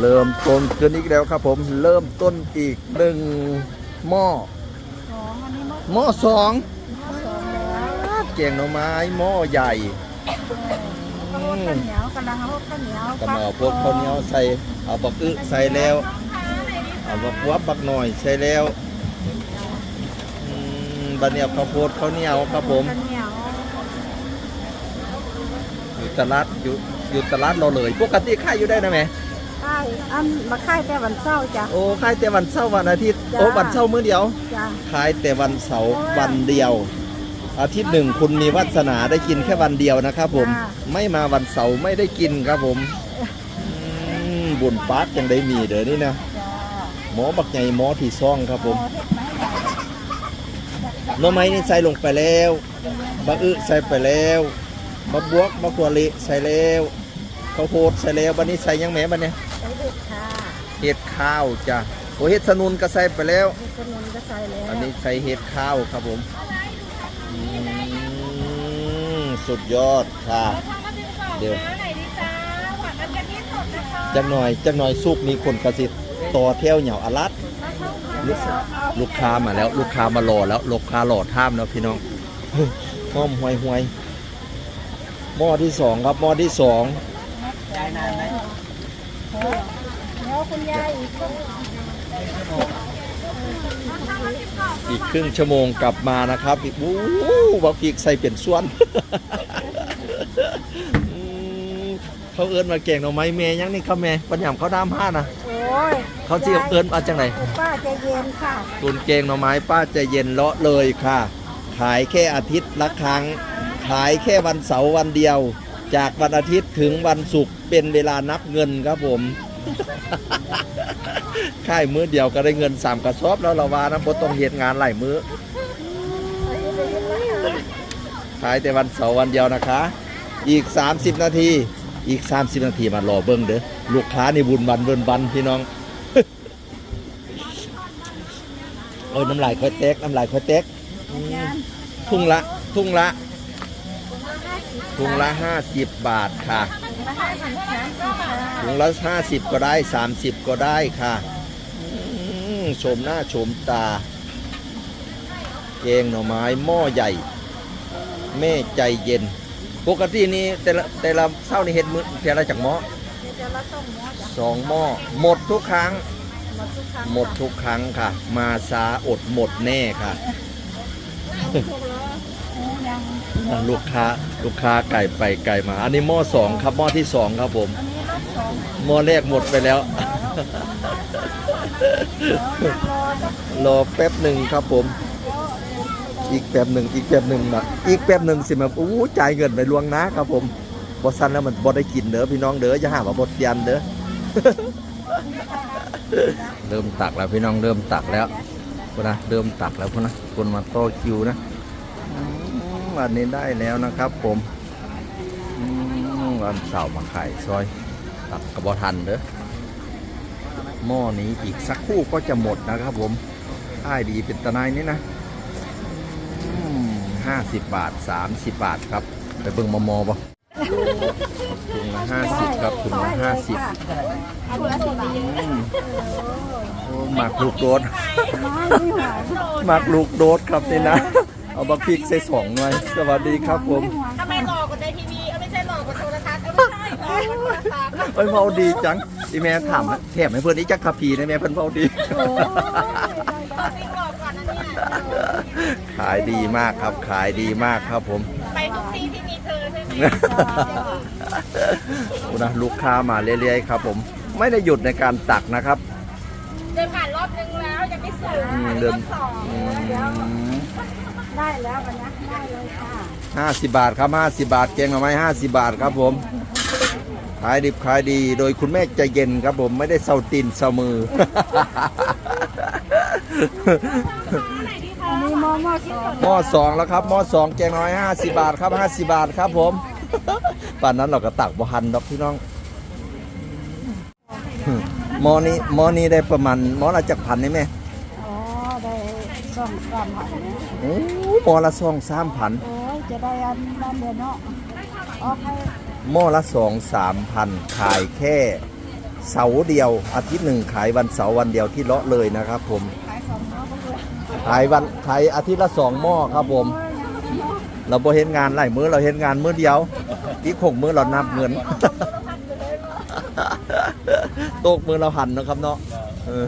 เริ่มต้นขึ้นอีกแล้วครับผมเริ่มต้นอีกหนึ่งหม้อสองอันนี้หม้อหม้อสองสองแล้วเกียงหน่อไม้หม้อใหญ่ข้าวโพดข้าวเหนียวกำลังข้าวโพดข้าวเหนียวก็มาเอาพวกข้าวเหนียวใส่เอาบักอึใส่แล้วเอาบักวับบักหน่อยใส่แล้วอืมบัดเนียวข้าวโพดข้าวเหนียวครับผมข้าวเหนียวอยู่ตลาดอยู่อยู่ตลาดเราเลย ปกติขายอยู่ได้นะแม่ ใช่อันมาค่ายแต่วันเสาร์จ้ะ โอ้ขายแต่วันเสาร์วันอาทิตย์ จ้าโอ้วันเสาร์มื้อเดียว จ้ะ ขายแต่วันเสาร์วันเดียว อาทิตย์หนึ่งคุณมีวาสนาได้กินแค่วันเดียวนะครับผมไม่มาวันเสาร์ไม่ได้กินครับผมอืมบุญปาร์กยังได้มีเด้อนี่นะ จ้ะหมอบักใหญ่หมอที่ซ่องครับผมโอ้เฮ็ดไหมจ้ะหน่อไม้นี่ใส่ลงไปแล้วบะอึใส่ไปแล้วบะบวกบะกัวลิใส่แล้ว ข้าวโพดใส่แล้วบันนี้ใส่ยังแหมบันเนี่ยใส่เด็ดค่ะเห็ดข้าวจ้ะโอเห็ดสนุนก็ใส่ไปแล้วเฮ็ดขนมก็ใส่แล้วอันนี้ใส่เห็ดข้าวครับผมอืมสุดยอดค่ะ เดี๋ยวจังหน่อยจังหน่อยสุกมีคนกระสิต่อแถวเหนียวอลัดลูกลูกค้ามาแล้ว ลูกค้ามารอแล้วลูกค้ารอท่ามแล้วพี่น้องหอมห่วยห่วยหม้อที่สองครับหม้อที่สอง แล้วคุณยายอีกก็อีกครึ่งชั่วโมงกลับมานะครับอีกวู้บักพีกใส่เปลี่ยนส่วนอืมเขาเอิ้นมาแกงหน่อไม้แม่ยังนี่ครับแม่ปัญญามเขาดามห้านะโอ้ยเขาสิเอิ้นมาจังไหนป้าใจเย็นค่ะตุนเกงหน่อไม้ป้าใจเย็นเลาะเลยค่ะ ขายแค่อาทิตย์ละครั้ง ขายแค่วันเสาร์วันเดียว จากวันอาทิตย์ถึงวันศุกร์เป็นเวลานับเงินครับผม ค่ายมื้อเดียวก็ได้เงินสามกระสอบแล้วเราว่านะบ่ต้องเหตุงานหลายมื้อ ขายแต่วันเสาร์วันเดียวนะคะ อีก 30 นาที อีก 30 นาทีมารอเบิ้งเด้อ ลูกค้านี่บุญบันเบิ้นบันพี่น้องโอ้ยน้ำลายค่อยเต็กน้ำลายค่อยเต็กทุ่งละ ทุ่งละ ทุ่งละ50 บาทค่ะมาให้สินค้าสินค้าถุงละ50 ก็ได้ 30 ก็ได้ค่ะอืมชมหน้าชมตา เกงหน่อไม้หม้อใหญ่ แม่ใจเย็น ปกตินี่แต่ละแต่ละเศร้านี่เห็ดมือแต่ละจากหม้อเดี๋ยวจะละส่งหม้อจ้ะสองหม้อหมดทุกครั้งหมดทุกครั้ง หมดทุกครั้งค่ะ มาซาอดหมดแน่ค่ะ ยังลูกค้าลูกค้าไก่ไปไก่มา อันนี้หม้อสองครับหม้อที่สองครับผม อันนี้รอบสองหม้อแรกหมดไปแล้วแล้วรอสักรอแป๊บหนึ่งครับผม อีกแป๊บหนึ่งอีกแป๊บหนึ่งนะอีกแป๊บหนึ่งสิมาอู้จ่ายเงินไปล่วงหนะครับผมบอสันแล้วมันบอได้กินเด้อพี่น้องเด้ออย่าหาว่าบดยันเด้อ เริ่มตักแล้วพี่น้องเริ่มตักแล้วพุ่นนะเริ่มตักแล้วพุ่นนะคนมาต่อคิวนะอืม วันนี้ได้แล้วนะครับ ผมอันเสาร์มาขายซอยตักกระบอทันเด้อหม้อนี้อีกสักคู่ก็จะหมดนะครับ ผมอ้ายดีเป็นตะนายนี่นะห้าสิบบาทสามสิบบาทครับ ไปเบิ่งมอมอบ่ถุงละห้าสิบครับถุงละห้าสิบหมักลูกโดดหมักลูกโดดครับนี่นะ เอาบักพริกใส่สองหน่อย สวัสดีครับผมทำไมหลอกกว่าในทีวีเออไม่ใช่หลอกกว่าโทรทัศน์เออไม่ใช่หลอกกว่าโทรทัศน์เอ้ยเมาดีจังอีแม่ถามนะแถมให้เพื่อนอีจักคาพีนะแม่เพิ่นเมาดีโอ้ยจริงหลอกกว่านั้นเนี่ยขายดีมากครับ ขายดีมากครับผม ไปทุกที่ที่มีเธอใช่ไหมโอ้นะลูกค้ามาเรื่อยๆครับผม ไม่ได้หยุดในการตักนะครับเดินผ่านรอบนึงแล้วยังไม่สูงอืมผ่านเดิรอนบสอง ได้แล้ววันนี้ได้เลยค่ะห้าสิบบาทครับห้าสิบบาทเกงเอาไหมห้าสิบบาทครับผมขายดิบขายดี โดยคุณแม่ใจเย็นครับผมไม่ได้เซาตีนเซามือ อันนี้หม้อหม้อสองหม้อสองแล้วครับหม้อสองแกงน้อยห้าสิบาทครับห้าสิบาทครับผม ป่านนั้นเราก็ตักบ่หันดอกพี่น้องหม้อนี้หม้อนี้ได้ประมาณหม้อละจักพันนี่ไหมอ๋อได้ สองสามพันนะโอ้หม้อละสองสามพันโอ้ยจะได้อันนั้นเดียวเนาะออกให้หม้อละสองสามพันขายแค่เสาร์เดียว อาทิตย์หนึ่งขายวันเสาร์วันเดียวที่เลาะเลยนะครับผม ขายสองหม้อก็เบื่อขายวันขายอาทิตย์ละสองหม้อครับผม เราบ่เห็นงานหลายมื้อเราเห็นงานมื้อเดียวอีกหกมื้อเรานับเงินโตกมือเราหันเนาะครับเนาะเออ